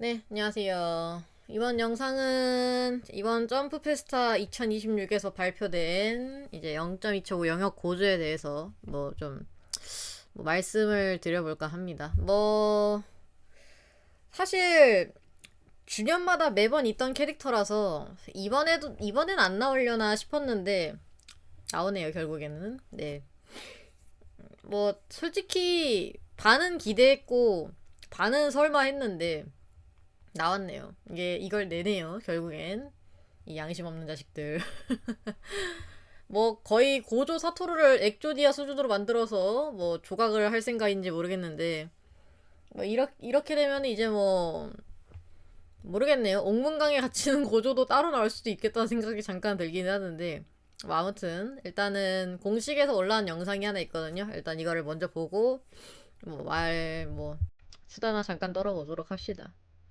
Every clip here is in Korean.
네, 안녕하세요. 이번 영상은 이번 점프 페스타 2026에서 발표된 이제 0.2초고 영역 고조에 대해서 뭐좀 뭐 말씀을 드려볼까 합니다. 뭐 사실 주년마다 매번 있던 캐릭터라서 이번에도 이번엔 안 나오려나 싶었는데 나오네요 결국에는. 네. 뭐 솔직히 반은 기대했고 반은 설마 했는데 나왔네요. 이게 이걸 내네요. 결국엔 이 양심 없는 자식들. 뭐 거의 고조 사토루를 엑조디아 수준으로 만들어서 뭐 조각을 할 생각인지 모르겠는데 뭐 이렇게 이렇게 되면 이제 뭐 모르겠네요. 옥문강에 갇히는 고조도 따로 나올 수도 있겠다는 생각이 잠깐 들긴 하는데 뭐 아무튼 일단은 공식에서 올라온 영상이 하나 있거든요. 일단 이거를 먼저 보고 뭐 말뭐 수다나 잠깐 떨어보도록 합시다.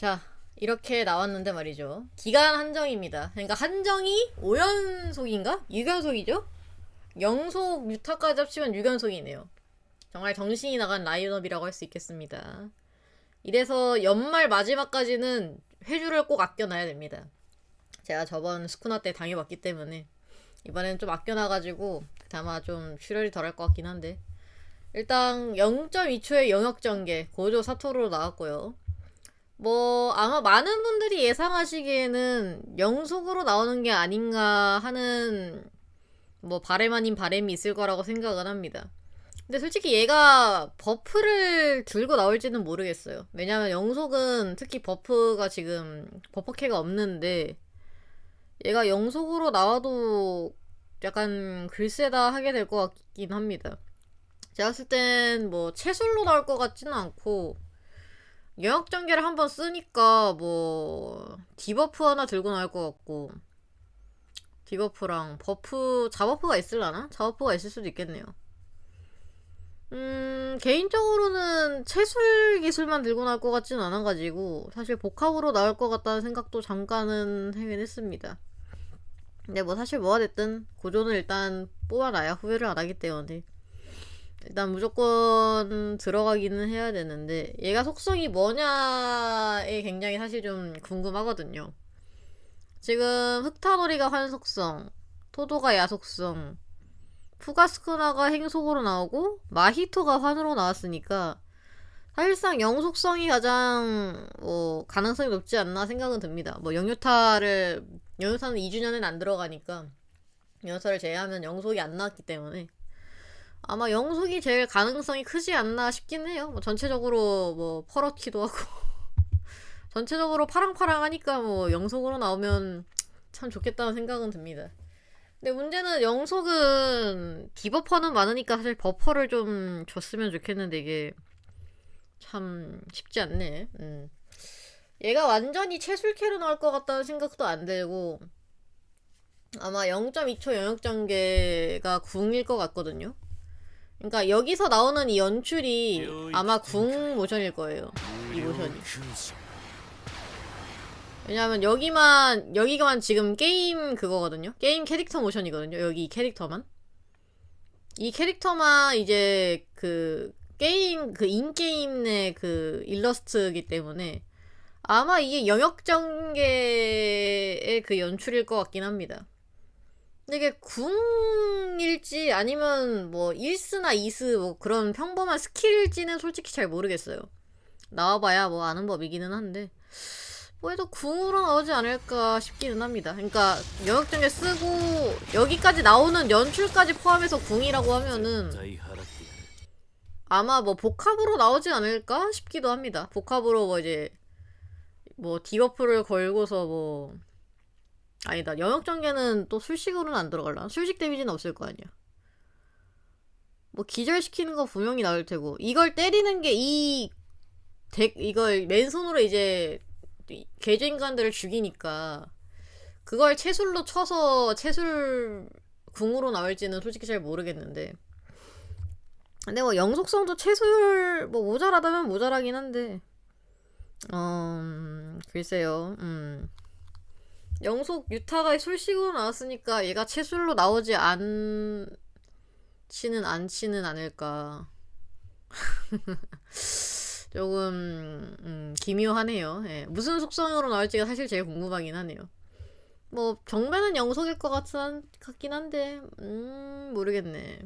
자, 이렇게 나왔는데 말이죠. 기간 한정입니다. 그러니까 한정이 5연속인가? 6연속이죠? 영속 유타까지 합치면 6연속이네요. 정말 정신이 나간 라인업이라고 할 수 있겠습니다. 이래서 연말 마지막까지는 회주를 꼭 아껴놔야 됩니다. 제가 저번 스쿠나 때 당해봤기 때문에 이번에는 좀 아껴놔가지고 아마 좀 출혈이 덜할 것 같긴 한데 일단 0.2초의 영역 전개 고조 사토로 나왔고요. 뭐 아마 많은 분들이 예상하시기에는 영속으로 나오는 게 아닌가 하는 뭐 바램 아닌 바램이 있을 거라고 생각은 합니다. 근데 솔직히 얘가 버프를 들고 나올지는 모르겠어요. 왜냐면 영속은 특히 버프가 지금 버퍼캐가 없는데 얘가 영속으로 나와도 약간 글쎄다 하게 될 것 같긴 합니다. 제가 봤을 땐 뭐 채술로 나올 것 같지는 않고 영역 전개를 한번 쓰니까 뭐 디버프 하나 들고 나올 것 같고 디버프랑 버프 자버프가 있을라나? 자버프가 있을 수도 있겠네요. 음 개인적으로는 채술 기술만 들고 나올 것 같지는 않아가지고 사실 복합으로 나올 것 같다는 생각도 잠깐은 하긴 했습니다. 근데 뭐 사실 뭐가 됐든 고조는 일단 뽑아놔야 후회를 안 하기 때문에 일단 무조건 들어가기는 해야 되는데 얘가 속성이 뭐냐에 굉장히 사실 좀 궁금하거든요. 지금 흑타놀이가 환속성, 토도가 야속성, 푸가스쿠나가 행속으로 나오고 마히토가 환으로 나왔으니까 사실상 영속성이 가장 뭐 가능성이 높지 않나 생각은 듭니다. 뭐 영유타를 영유타는 2주년엔 안 들어가니까 영유타를 제외하면 영속이 안 나왔기 때문에 아마 영속이 제일 가능성이 크지 않나 싶긴 해요. 뭐 전체적으로 뭐 퍼렇기도 하고 전체적으로 파랑파랑하니까 뭐 영속으로 나오면 참 좋겠다는 생각은 듭니다. 근데 문제는 영속은 디버퍼는 많으니까 사실 버퍼를 좀 줬으면 좋겠는데 이게 참 쉽지 않네. 음. 얘가 완전히 채술캐로 나올 것 같다는 생각도 안 들고 아마 0.2초 영역 전개가 궁일 것 같거든요. 그러니까 여기서 나오는 이 연출이 아마 궁 모션일 거예요. 이 모션이. 왜냐면 여기만 여기만 지금 게임 그거거든요. 게임 캐릭터 모션이거든요. 여기 이 캐릭터만. 이 캐릭터만 이제 그 게임 그 인게임 내그 일러스트이기 때문에 아마 이게 영역 전개의 그 연출일 것 같긴 합니다. 이게 궁일지 아니면 뭐 1스나 2스 뭐 그런 평범한 스킬일지는 솔직히 잘 모르겠어요. 나와봐야 뭐 아는 법이기는 한데 뭐해도 궁으로 나오지 않을까 싶기는 합니다. 그러니까 영역 중에 쓰고 여기까지 나오는 연출까지 포함해서 궁이라고 하면은 아마 뭐 복합으로 나오지 않을까 싶기도 합니다. 복합으로 뭐 이제 뭐 디버프를 걸고서 뭐 아니다. 영역 전개는 또 술식으로는 안 들어갈라. 술식 데미지는 없을 거 아니야. 뭐 기절시키는 거 분명히 나올 테고. 이걸 때리는 게이덱 이걸 맨손으로 이제 이 괴조 인간들을 죽이니까 그걸 채술로 쳐서 채술 궁으로 나올지는 솔직히 잘 모르겠는데. 근데 뭐 영속성도 채술 뭐 모자라다면 모자라긴 한데. 어 음, 글쎄요. 음 영속 유타가 술식으로 나왔으니까 얘가 채술로 나오지 않지는 않지는 않을까. 조금 음, 기묘하네요. 예. 무슨 속성으로 나올지가 사실 제일 궁금하긴 하네요. 뭐 정배는 영속일 것 같은, 같긴 한데 음 모르겠네.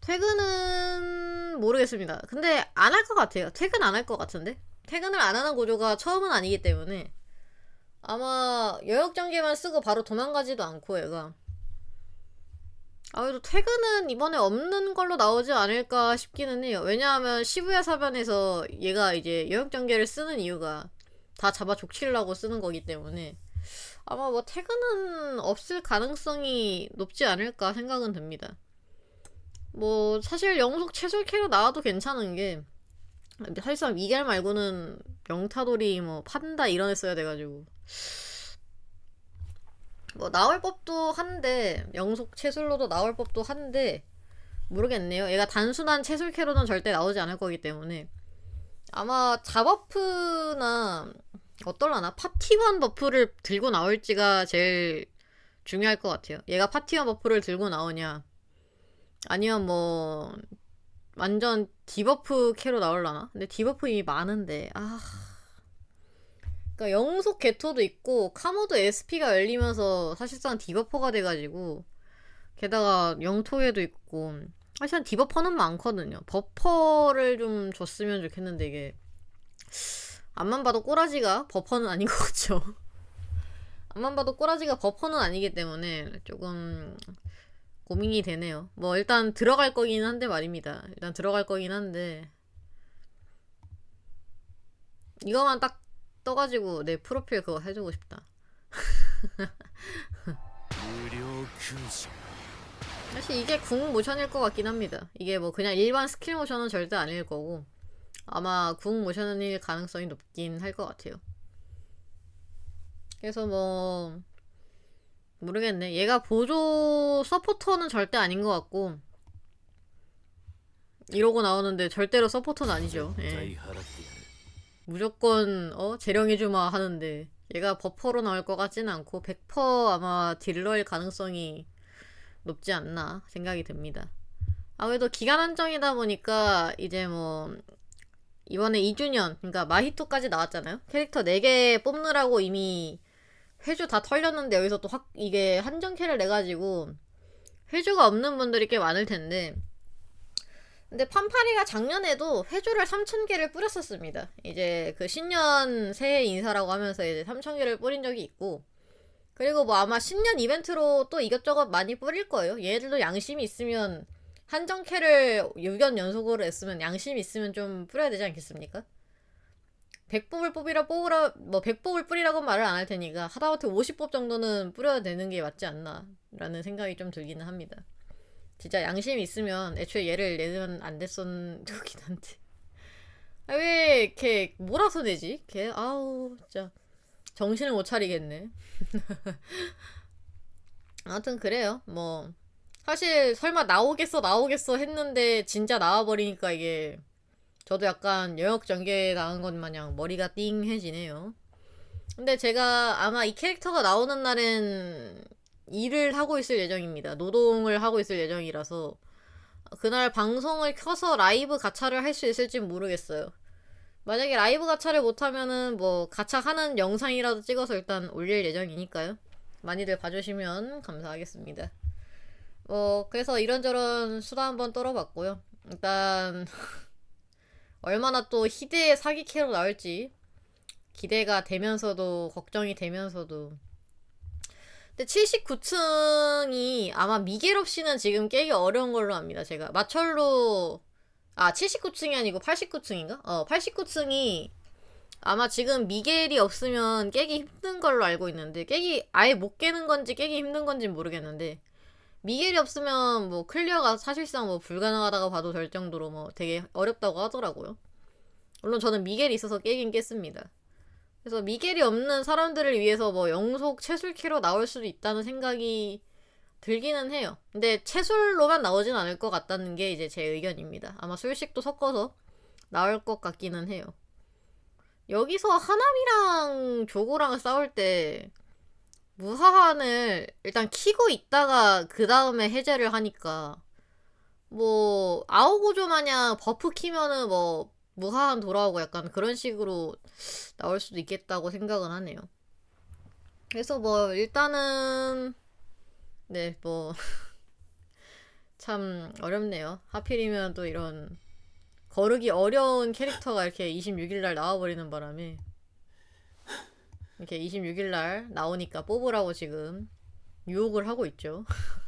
퇴근은 모르겠습니다. 근데 안 할 것 같아요. 퇴근 안 할 것 같은데? 퇴근을 안 하는 구조가 처음은 아니기 때문에 아마 여역전개만 쓰고 바로 도망가지도 않고 얘가 아무래도 퇴근은 이번에 없는 걸로 나오지 않을까 싶기는 해요. 왜냐하면 시부야 사변에서 얘가 이제 여역전개를 쓰는 이유가 다 잡아 족치려고 쓰는 거기 때문에 아마 뭐 퇴근은 없을 가능성이 높지 않을까 생각은 듭니다. 뭐 사실 영속 채술캐로 나와도 괜찮은 게 사실상 미겔 말고는 영타돌이 뭐 판다 이런 애 써야 돼가지고 뭐 나올 법도 한데 영속 채술로도 나올 법도 한데 모르겠네요. 얘가 단순한 채술 캐로는 절대 나오지 않을 거기 때문에 아마 자버프나 어떨라나 파티원 버프를 들고 나올지가 제일 중요할 것 같아요. 얘가 파티원 버프를 들고 나오냐 아니면 뭐 완전 디버프 캐로 나올라나? 근데 디버프 이미 많은데 아 그러니까 영속 개토도 있고 카모도 SP가 열리면서 사실상 디버퍼가 돼가지고 게다가 영토에도 있고 사실상 디버퍼는 많거든요. 버퍼를 좀 줬으면 좋겠는데 이게 앞만 봐도 꼬라지가 버퍼는 아닌 것 같죠. 앞만 봐도 꼬라지가 버퍼는 아니기 때문에 조금 고민이 되네요. 뭐 일단 들어갈 거긴 한데 말입니다. 일단 들어갈 거긴 한데 이거만 딱 떠가지고 내 프로필 그거 해주고 싶다. 사실 이게 궁 모션일 것 같긴 합니다. 이게 뭐 그냥 일반 스킬 모션은 절대 아닐 거고 아마 궁 모션일 가능성이 높긴 할 것 같아요. 그래서 뭐 모르겠네. 얘가 보조 서포터는 절대 아닌 것 같고 이러고 나오는데 절대로 서포터는 아니죠. 예. 무조건 어 재령이 주마 하는데 얘가 버퍼로 나올 것 같진 않고 100% 아마 딜러일 가능성이 높지 않나 생각이 듭니다. 아무래도 기간 한정이다 보니까 이제 뭐 이번에 2주년 그러니까 마히토까지 나왔잖아요. 캐릭터 4개 뽑느라고 이미 회주 다 털렸는데 여기서 또 확 이게 한정캐를 내가지고 회주가 없는 분들이 꽤 많을 텐데 근데 판파리가 작년에도 회주를 3,000개를 뿌렸었습니다. 이제 그 신년 새해 인사라고 하면서 이제 3,000개를 뿌린 적이 있고. 그리고 뭐 아마 신년 이벤트로 또 이것저것 많이 뿌릴 거예요. 얘들도 양심이 있으면 한정캐를 6연 연속으로 했으면 양심이 있으면 좀 뿌려야 되지 않겠습니까? 100뽑을 뽑이라 뽑으라 뭐 100뽑을 뿌리라고 말을 안 할 테니까 하다못해 50뽑 정도는 뿌려야 되는 게 맞지 않나 라는 생각이 좀 들기는 합니다. 진짜 양심이 있으면 애초에 얘를 내면 안 됐었긴 한데. 아, 왜 이렇게 몰아서 내지? 걔 아우 진짜. 정신을 못 차리겠네. 아무튼 그래요. 뭐 사실 설마 나오겠어 나오겠어 했는데 진짜 나와버리니까 이게 저도 약간 영역 전개 나온 것 마냥 머리가 띵해지네요. 근데 제가 아마 이 캐릭터가 나오는 날은 일을 하고 있을 예정입니다. 노동을 하고 있을 예정이라서 그날 방송을 켜서 라이브 가차를 할 수 있을지 모르겠어요. 만약에 라이브 가차를 못하면은 뭐 가차 하는 영상이라도 찍어서 일단 올릴 예정이니까요. 많이들 봐주시면 감사하겠습니다. 뭐 그래서 이런저런 수다 한번 떨어봤고요. 일단 얼마나 또 희대의 사기 캐로 나올지 기대가 되면서도 걱정이 되면서도 근데 79층이 아마 미겔 없이는 지금 깨기 어려운 걸로 압니다. 제가 마철로 아 79층이 아니고 89층인가? 어 89층이 아마 지금 미겔이 없으면 깨기 힘든 걸로 알고 있는데 깨기 아예 못 깨는 건지 깨기 힘든 건지 모르겠는데 미겔이 없으면 뭐 클리어가 사실상 뭐 불가능하다고 봐도 될 정도로 뭐 되게 어렵다고 하더라고요. 물론 저는 미겔이 있어서 깨긴 깼습니다. 그래서 미겔이 없는 사람들을 위해서 뭐 영속 채술키로 나올 수도 있다는 생각이 들기는 해요. 근데 채술로만 나오진 않을 것 같다는 게 이제 제 의견입니다. 아마 술식도 섞어서 나올 것 같기는 해요. 여기서 하남이랑 조고랑 싸울 때 무하한을 일단 키고 있다가 그 다음에 해제를 하니까 뭐 아오고조 마냥 버프 키면은 뭐 무하한 돌아오고 약간 그런 식으로 나올 수도 있겠다고 생각은 하네요. 그래서 뭐 일단은 네 뭐 참 어렵네요. 하필이면 또 이런 거르기 어려운 캐릭터가 이렇게 26일 날 나와버리는 바람에 이렇게 26일 날 나오니까 뽑으라고 지금 유혹을 하고 있죠.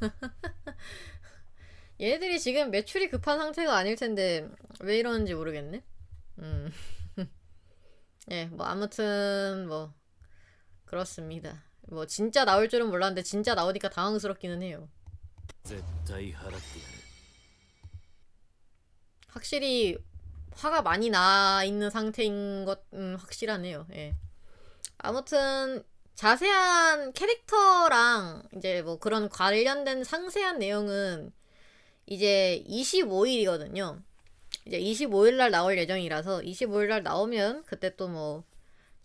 얘네들이 지금 매출이 급한 상태가 아닐 텐데 왜 이러는지 모르겠네. 음. 예, 뭐 아무튼 뭐 그렇습니다. 뭐 진짜 나올 줄은 몰랐는데 진짜 나오니까 당황스럽기는 해요. 확실히 화가 많이 나 있는 상태인 것 음, 확실하네요. 예. 아무튼 자세한 캐릭터랑 이제 뭐 그런 관련된 상세한 내용은 이제 25일이거든요. 이제 25일 날 나올 예정이라서 25일 날 나오면 그때 또 뭐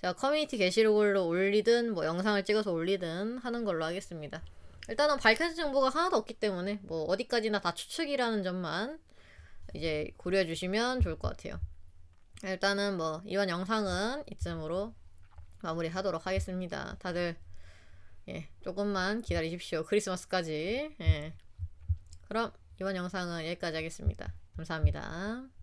제가 커뮤니티 게시록으로 올리든 뭐 영상을 찍어서 올리든 하는 걸로 하겠습니다. 일단은 밝혀진 정보가 하나도 없기 때문에 뭐 어디까지나 다 추측이라는 점만 이제 고려해 주시면 좋을 것 같아요. 일단은 뭐 이번 영상은 이쯤으로 마무리하도록 하겠습니다. 다들 예, 조금만 기다리십시오. 크리스마스까지. 예. 그럼 이번 영상은 여기까지 하겠습니다. 감사합니다.